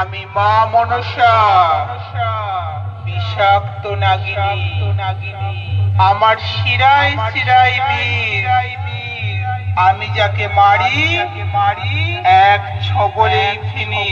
আমি মা মনসা, বিষাক্ত নাগিনী। আমার শিরায় শিরায় বীর আমি যাকে মারি মারি এক ছবলে ফিনি।